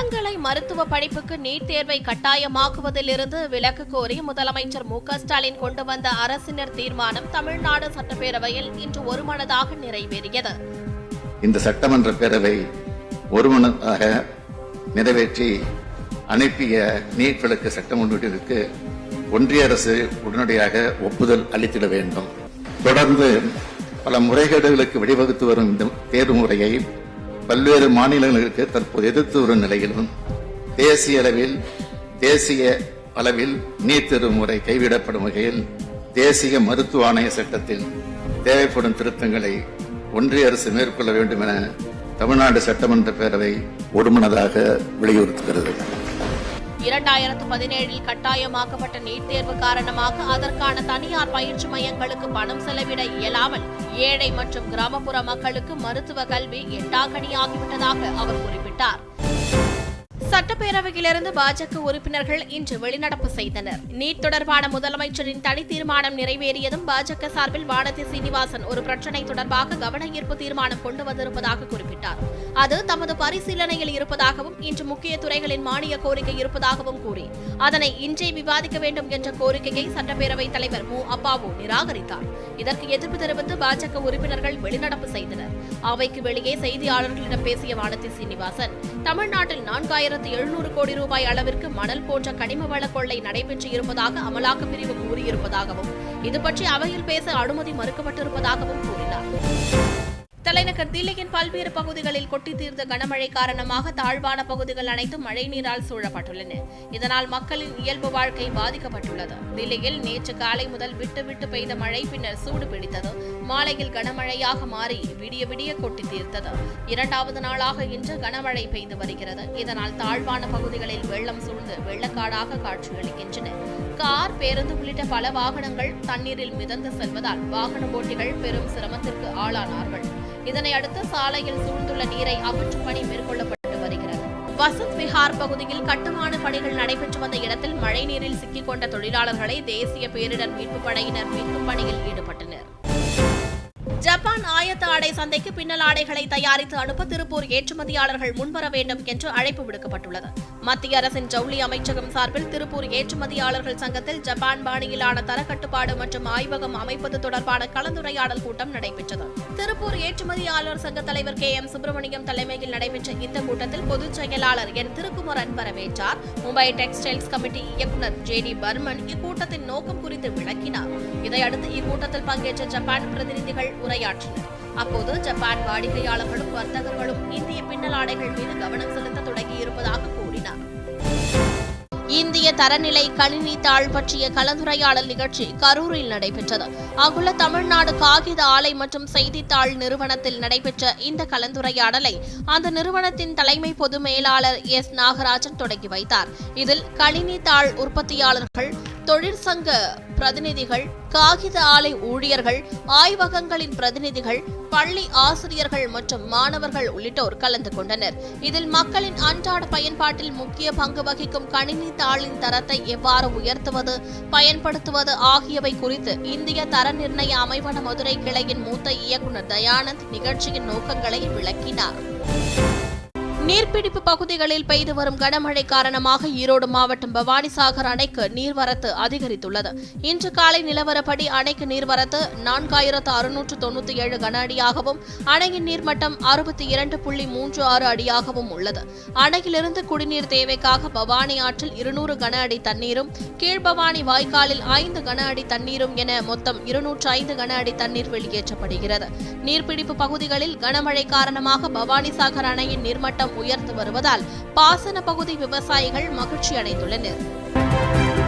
இளங்கலை மருத்துவ படிப்புக்கு நீட் தேர்வை கட்டாயமாக்குவதிலிருந்து விலக்கு கோரி முதலமைச்சர் மு ஸ்டாலின் கொண்டு வந்த அரசினர் தீர்மானம் தமிழ்நாடு சட்டப்பேரவையில் இன்று ஒருமனதாக நிறைவேறியது. இந்த சட்டமன்ற பேரவை ஒருமனதாக நிறைவேற்றி அனுப்பிய நீட் விளக்கு சட்ட முன்வடிவிற்கு ஒன்றிய அரசு உடனடியாக ஒப்புதல் அளித்திட வேண்டும். தொடர்ந்து பல முறைகேடுகளுக்கு வழிவகுத்து வரும் இந்த தேர்வு முறையை பல்வேறு மாநிலங்களுக்கு தற்போது எதிர்த்து வரும் நிலையிலும் தேசிய அளவில் தேசிய அளவில் நீட் தேர்வு முறை கைவிடப்படும் வகையில் தேசிய மருத்துவ ஆணைய சட்டத்தில் தேவைப்படும் திருத்தங்களை ஒன்றிய அரசு மேற்கொள்ள வேண்டும் என தமிழ்நாடு சட்டமன்ற பேரவை ஒருமனதாக வலியுறுத்துகிறது. இரண்டாயிரத்து பதினேழில் கட்டாயமாக்கப்பட்ட நீட் தேர்வு காரணமாக அதற்கான தனியார் பயிற்சி மையங்களுக்கு பணம் செலவிட இயலாமல் ஏழை மற்றும் கிராமப்புற மக்களுக்கு மருத்துவ கல்வி எட்டாக்கணியாகிவிட்டதாக அவர் குறிப்பிட்டார். சட்டப்பேரவையிலிருந்து பாஜக உறுப்பினர்கள் இன்று வெளிநடப்பு செய்தனர். நீட் தொடர்பான முதலமைச்சரின் தனி தீர்மானம் நிறைவேறியதும் பாஜக சார்பில் வானதி சீனிவாசன் ஒரு பிரச்சினை தொடர்பாக கவன ஈர்ப்பு தீர்மானம் கொண்டு வந்திருப்பதாக குறிப்பிட்டார். அது தமது பரிசீலனையில் இருப்பதாகவும் இன்று முக்கிய துறைகளின் மானிய கோரிக்கை இருப்பதாகவும் கூறி அதனை இன்றே விவாதிக்க வேண்டும் என்ற கோரிக்கையை சட்டப்பேரவைத் தலைவர் மு. அப்பாவு நிராகரித்தார். இதற்கு எதிர்ப்பு தெரிவித்து பாஜக உறுப்பினர்கள் வெளிநடப்பு செய்தனர். அவைக்கு வெளியே செய்தியாளர்களிடம் பேசிய வானதி சீனிவாசன் தமிழ்நாட்டில் ஆயிரத்து எழுநூறு கோடி ரூபாய் அளவிற்கு மணல் போன்ற கனிம வள கொள்ளை நடைபெற்று இருப்பதாக அமலாக்க பிரிவு கூறியிருப்பதாகவும் இது பற்றி அவையில் பேச அனுமதி மறுக்கப்பட்டிருப்பதாகவும் கூறினார். தலைநகர் தில்லியின் பல்வேறு பகுதிகளில் கொட்டி தீர்ந்த கனமழை காரணமாக தாழ்வான பகுதிகள் அனைத்தும் மழைநீரால் சூழப்பட்டுள்ளன. இதனால் மக்களின் இயல்பு வாழ்க்கை பாதிக்கப்பட்டுள்ளது. தில்லியில் நேற்று காலை முதல் விட்டு விட்டு பெய்த மழை பின்னர் சூடு பிடித்தது. மாலையில் கனமழையாக மாறி விடிய விடிய கொட்டி தீர்த்தது. இரண்டாவது நாளாக இன்று கனமழை பெய்து வருகிறது. இதனால் தாழ்வான பகுதிகளில் வெள்ளம் சூழ்ந்து வெள்ளக்காடாக காட்சியளிக்கின்றன கார் பேருந்து உள்ளிட்ட பல வாகனங்கள் தண்ணீரில் மிதந்து செல்வதால் வாகன ஓட்டிகள் பெரும் சிரமத்திற்கு ஆளானார்கள். இதனை அடுத்து சாலையில் சூழ்ந்துள்ள நீரை அகற்றும் பணி மேற்கொள்ளப்பட்டு வருகிறது. வசந்த் விஹார் பகுதியில் கட்டுமான பணிகள் நடைபெற்று வந்த இடத்தில் மழைநீரில் சிக்கிக் கொண்ட தொழிலாளர்களை தேசிய பேரிடர் மீட்புப் படையினர் மீட்புப் பணியில் ஈடுபட்டனர். ஜப்பான் ஆயத்த ஆடை சந்தைக்கு பின்னல் ஆடைகளை தயாரித்து அனுப்ப திருப்பூர் ஏற்றுமதியாளர்கள் முன்வர வேண்டும் என்று அழைப்பு விடுக்கப்பட்டுள்ளது. மத்திய அரசின் ஜவுளி அமைச்சகம் சார்பில் திருப்பூர் ஏற்றுமதியாளர்கள் சங்கத்தில் ஜப்பான் பாணியிலான தரக்கட்டுப்பாடு மற்றும் ஆய்வகம் அமைப்பது தொடர்பான கலந்துரையாடல் கூட்டம் நடைபெற்றது. திருப்பூர் ஏற்றுமதியாளர் சங்க தலைவர் கே எம் சுப்பிரமணியம் தலைமையில் நடைபெற்ற இந்த கூட்டத்தில் பொதுச் செயலாளர் என். திருக்குமரன் வரவேற்றார். மும்பை டெக்ஸ்டைல்ஸ் கமிட்டி இயக்குநர் ஜே. டி. பர்மன் இக்கூட்டத்தின் நோக்கம் குறித்து விளக்கினார். இதையடுத்து இக்கூட்டத்தில் பங்கேற்ற ஜப்பான் பிரதிநிதிகள் உரையாற்றினர். அப்போது ஜப்பான் வாடிக்கையாளர்களும் வர்த்தகர்களும் இந்திய பின்னல் ஆடைகள் மீது கவனம் செலுத்த தொடங்கியிருப்பதாக கூறினார். இந்திய தரநிலை கணினி தாள் பற்றிய கலந்துரையாடல் நிகழ்ச்சி கரூரில் நடைபெற்றது. அங்குள்ள தமிழ்நாடு காகித ஆலை மற்றும் செய்தித்தாள் நிறுவனத்தில் நடைபெற்ற இந்த கலந்துரையாடலை அந்த நிறுவனத்தின் தலைமை பொது மேலாளர் எஸ். நாகராஜன் தொடங்கி வைத்தார். இதில் கணினி தாள் உற்பத்தியாளர்கள் தொழிற்சங்க பிரதிநிதிகள் காகித ஆலை ஊழியர்கள் ஆய்வகங்களின் பிரதிநிதிகள் பள்ளி ஆசிரியர்கள் மற்றும் மாணவர்கள் உள்ளிட்டோர் கலந்து கொண்டனர். இதில் மக்களின் அன்றாட பயன்பாட்டில் முக்கிய பங்கு வகிக்கும் கணினி தாளின் தரத்தை எவ்வாறு உயர்த்துவது பயன்படுத்துவது ஆகியவை குறித்து இந்திய தர நிர்ணய அமைவன மதுரை கிளையின் மூத்த இயக்குநர் தயானந்த் நிகழ்ச்சியின் நோக்கங்களை விளக்கினார். நீர்பிடிப்பு பகுதிகளில் பெய்து வரும் கனமழை காரணமாக ஈரோடு மாவட்டம் பவானிசாகர் அணைக்கு நீர்வரத்து அதிகரித்துள்ளது. இன்று காலை நிலவரப்படி அணைக்கு நீர்வரத்து நான்காயிரத்து அறுநூற்று தொண்ணூத்தி ஏழு கன அடியாகவும் அணையின் நீர்மட்டம் அறுபத்தி இரண்டு புள்ளி மூன்று ஆறு அடியாகவும் உள்ளது. அணையிலிருந்து குடிநீர் தேவைக்காக பவானி ஆற்றில் இருநூறு கன அடி தண்ணீரும் கீழ்பவானி வாய்க்காலில் ஐந்து கன அடி தண்ணீரும் என மொத்தம் இருநூற்று ஐந்து கன அடி தண்ணீர் வெளியேற்றப்படுகிறது. நீர்பிடிப்பு பகுதிகளில் கனமழை காரணமாக பவானிசாகர் அணையின் நீர்மட்டம் உயர்ந்து வருவதால் பாசன பகுதி விவசாயிகள் மகிழ்ச்சி அடைந்துள்ளனர்